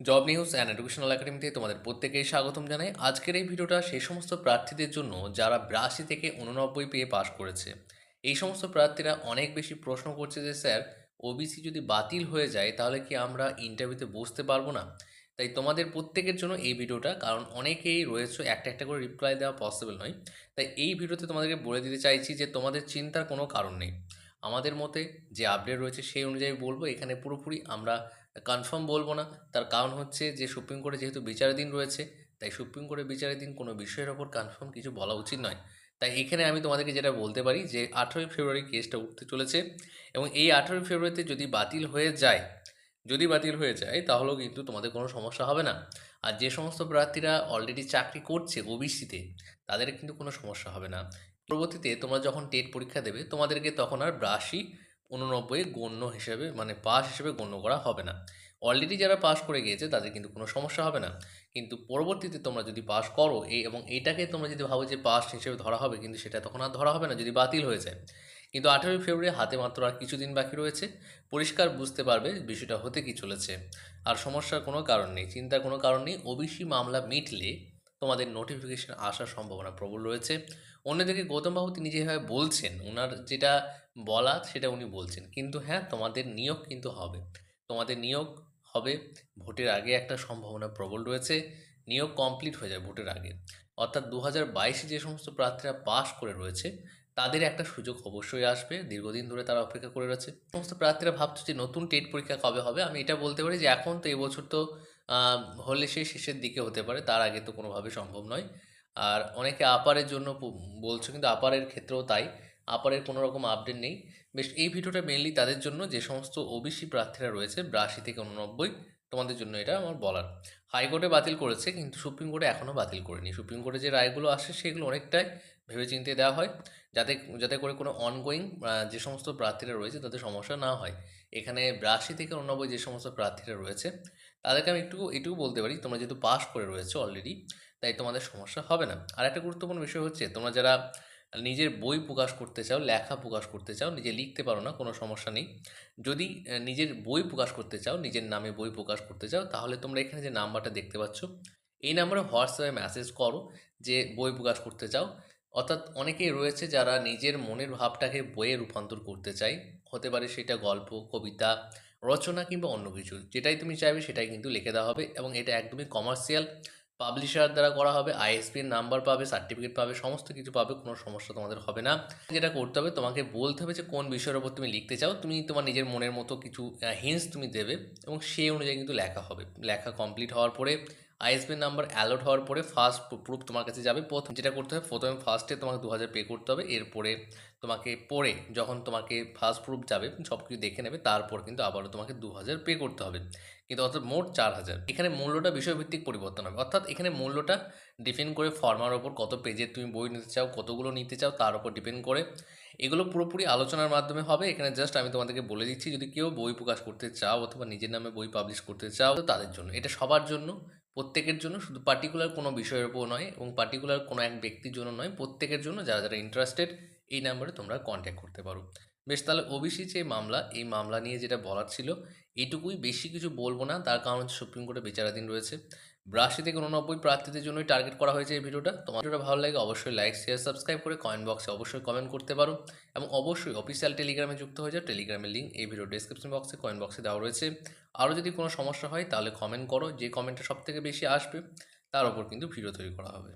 Job news and educational একাডেমিতে তোমাদের প্রত্যেকেই স্বাগতম জানাই। আজকের এই ভিডিওটা সেই সমস্ত প্রার্থীদের জন্য যারা বিরাশি থেকে উননব্বই পেয়ে পাশ করেছে। এই সমস্ত প্রার্থীরা অনেক বেশি প্রশ্ন করছে যে, স্যার ওবিসি যদি বাতিল হয়ে যায়, তাহলে কি আমরা ইন্টারভিউতে বসতে পারব না? তাই তোমাদের প্রত্যেকের জন্য এই ভিডিওটা, কারণ অনেকেই রয়েছে, একটা একটা করে রিপ্লাই দেওয়া পসিবল নয়। তাই এই ভিডিওতে তোমাদেরকে বলে দিতে চাইছি যে, তোমাদের চিন্তার কোনো কারণ নেই। আমাদের মতে যে আপডেট রয়েছে, সেই অনুযায়ী বলব। এখানে পুরোপুরি আমরা কনফার্ম বলব না। তার কারণ হচ্ছে যে সুপ্রিম কোর্টে যেহেতু বিচারাধীন রয়েছে, তাই সুপ্রিম কোর্টে বিচারাধীন কোনো বিষয়ের ওপর কনফার্ম কিছু বলা উচিত নয়। তাই এখানে আমি তোমাদেরকে যেটা বলতে পারি যে, আঠেরোই ফেব্রুয়ারি কেসটা উঠতে চলেছে এবং এই আঠেরোই ফেব্রুয়ারিতে যদি বাতিল হয়ে যায়, যদি বাতিল হয়ে যায়, তাহলেও কিন্তু তোমাদের কোনো সমস্যা হবে না। আর যে সমস্ত প্রার্থীরা অলরেডি চাকরি করছে ওবিসিতে তাদের কিন্তু কোনো সমস্যা হবে না। পরবর্তীতে তোমরা যখন টেট পরীক্ষা দেবে, তোমাদেরকে তখন আর ব্রাশি উননব্বই গণ্য হিসেবে মানে পাস হিসেবে গণ্য করা হবে না। অলরেডি যারা পাস করে গিয়েছে, তাদের কিন্তু কোনো সমস্যা হবে না। কিন্তু পরবর্তীতে তোমরা যদি পাস করো, এই এবং এইটাকে তোমরা যদি ভাবো যে পাস হিসেবে ধরা হবে, কিন্তু সেটা তখন আর ধরা হবে না, যদি বাতিল হয়ে যায়। কিন্তু আঠেরোই ফেব্রুয়ারি হাতে মাত্র আর কিছুদিন বাকি রয়েছে। পরিষ্কার বুঝতে পারবে বিষয়টা হতে কি চলেছে। আর সমস্যার কোনো কারণ নেই, চিন্তার কোনো কারণ নেই। ওবিসি মামলা মিটলে তোমাদের নোটিফিকেশন আসার সম্ভাবনা প্রবল রয়েছে। অন্যদিকে গৌতমবাবু তিনি যেভাবে বলছেন ওনার যেটা বলা সেটা উনি বলছেন। কিন্তু হ্যাঁ তোমাদের নিয়োগ কিন্তু হবে। তোমাদের নিয়োগ হবে, ভোটের আগে একটা সম্ভাবনা প্রবল রয়েছে। নিয়োগ কমপ্লিট হয়ে যায় ভোটের আগে। অর্থাৎ দু হাজার বাইশে যে সমস্ত প্রার্থীরা পাশ করে রয়েছে, তাদের একটা সুযোগ অবশ্যই আসবে। দীর্ঘদিন ধরে তারা অপেক্ষা করে রয়েছে। সমস্ত প্রার্থীরা ভাবছে যে নতুন টেট পরীক্ষা কবে হবে? আমি এটা বলতে পারি যে এখন তো এবছর তো হলে সেই শেষের দিকে হতে পারে, তার আগে তো কোনোভাবে সম্ভব নয়। আর অনেকে আপারের জন্য বলছো কিন্তু আপারের ক্ষেত্রেও তাই। আপারের কোনো রকম আপডেট নেই। বেশ, এই ভিডিওটা মেনলি তাদের জন্য যে সমস্ত ওবিসি প্রার্থীরা রয়েছে, বিরাশি থেকে উননব্বই তোমাদের জন্য এটা আমার বলার। হাইকোর্টে বাতিল করেছে, কিন্তু সুপ্রিম কোর্টে এখনও বাতিল করেনি। সুপ্রিম কোর্টে যে রায়গুলো আসে, সেগুলো অনেকটাই ভেবে ভেবেচিন্তে দেওয়া হয়, যাতে যাতে করে কোনো অনগোয়িং যে সমস্ত প্রার্থীরা রয়েছে, তাদের সমস্যা না হয়। এখানে বিরাশি থেকে উননব্বই যে সমস্ত প্রার্থীরা রয়েছে, তাদেরকে আমি একটু, এটুকু বলতে পারি, তোমরা যেহেতু পাস করে রয়েছে অলরেডি তাই তোমাদের সমস্যা হবে না। আর একটা গুরুত্বপূর্ণ বিষয় হচ্ছে, তোমরা যারা নিজের বই প্রকাশ করতে চাও, লেখা প্রকাশ করতে চাও, নিজে লিখতে পারো না, কোনো সমস্যা নেই। যদি নিজের বই প্রকাশ করতে চাও, নিজের নামে বই প্রকাশ করতে চাও, তাহলে তোমরা এখানে যে নাম্বারটা দেখতে পাচ্ছ, এই নাম্বারে হোয়াটসঅ্যাপে মেসেজ করো যে বই প্রকাশ করতে চাও। অর্থাৎ অনেকেই রয়েছে যারা নিজের মনের ভাবটাকে বইয়ে রূপান্তর করতে চায়। হতে পারে সেটা গল্প, কবিতা, রচনা কিংবা অন্য কিছু। যেটাই তুমি চাইবে সেটাই কিন্তু লিখে দেওয়া হবে এবং এটা একদমই কমার্শিয়াল পাবলিশার দ্বারা করা হবে আইএসপির নাম্বার পাবে সার্টিফিকেট পাবে, সমস্ত কিছু পাবে, কোনো সমস্যা তোমাদের হবে না। যেটা করতে হবে, তোমাকে বলতে হবে যে কোন বিষয়ের ওপর তুমি লিখতে চাও, তুমি তোমার নিজের মনের মতো কিছু হিন্স তুমি দেবে এবং সেই অনুযায়ী কিন্তু লেখা হবে। লেখা কমপ্লিট হওয়ার পরে আইএসপি নাম্বার অ্যালোট হওয়ার পরে ফার্স্ট প্রুফ তোমার কাছে যাবে। প্রথম যেটা করতে হবে, প্রথমে ফার্স্টে তোমাকে দু হাজার পে করতে হবে। এরপরে তোমাকে পরে যখন তোমাকে ফার্স্ট প্রুফ যাবে সব কিছু দেখে নেবে, তারপর কিন্তু আবারও তোমাকে দু হাজার পে করতে হবে। কিন্তু অর্থাৎ মোট চার হাজার এখানে মূল্যটা বিষয়ভিত্তিক পরিবর্তন হবে। অর্থাৎ এখানে মূল্যটা ডিপেন্ড করে ফর্মার ওপর কত পেজের তুমি বই নিতে চাও, কতগুলো নিতে চাও, তার উপর ডিপেন্ড করে। এগুলো পুরোপুরি আলোচনার মাধ্যমে হবে। এখানে জাস্ট আমি তোমাদেরকে বলে দিচ্ছি, যদি কেউ বই প্রকাশ করতে চাও অথবা নিজের নামে বই পাবলিশ করতে চাও, তাদের জন্য। এটা সবার জন্য। প্রত্যেকের জন্য শুধু পার্টিকুলার কোনো বিষয়ের উপর নয় এবং পার্টিকুলার কোনো এক ব্যক্তির জন্য নয়, প্রত্যেকের জন্য যারা যারা ইন্টারেস্টেড এই নাম্বারে তোমরা কন্ট্যাক্ট করতে পারো। বেশ, তাহলে ওবিসি যে মামলা, এই মামলা নিয়ে যেটা বলার ছিল, এটুকুই। বেশি কিছু বলব না, তার কারণ হচ্ছে সুপ্রিম কোর্টে বিচারাধীন রয়েছে। বিরাশি থেকে উননব্বই প্রার্থীদের জন্যই টার্গেট করা হয়েছে এই ভিডিওটা। তোমার ভিডিওটা ভালো লাগে অবশ্যই লাইক শেয়ার সাবস্ক্রাইব করে কমেন্ট বক্সে অবশ্যই কমেন্ট করতে পারো। এবং অবশ্যই অফিসিয়াল টেলিগ্রামে যুক্ত হয়ে যাও। টেলিগ্রামের লিঙ্ক এই ভিডিও ডিসক্রিপশন বক্সে কমেন্ট বক্সে দেওয়া রয়েছে। আরও যদি কোনো সমস্যা হয় তাহলে কমেন্ট করো। যে কমেন্টটা সবথেকে বেশি আসবে, তার ওপর কিন্তু ভিডিও তৈরি করা হবে।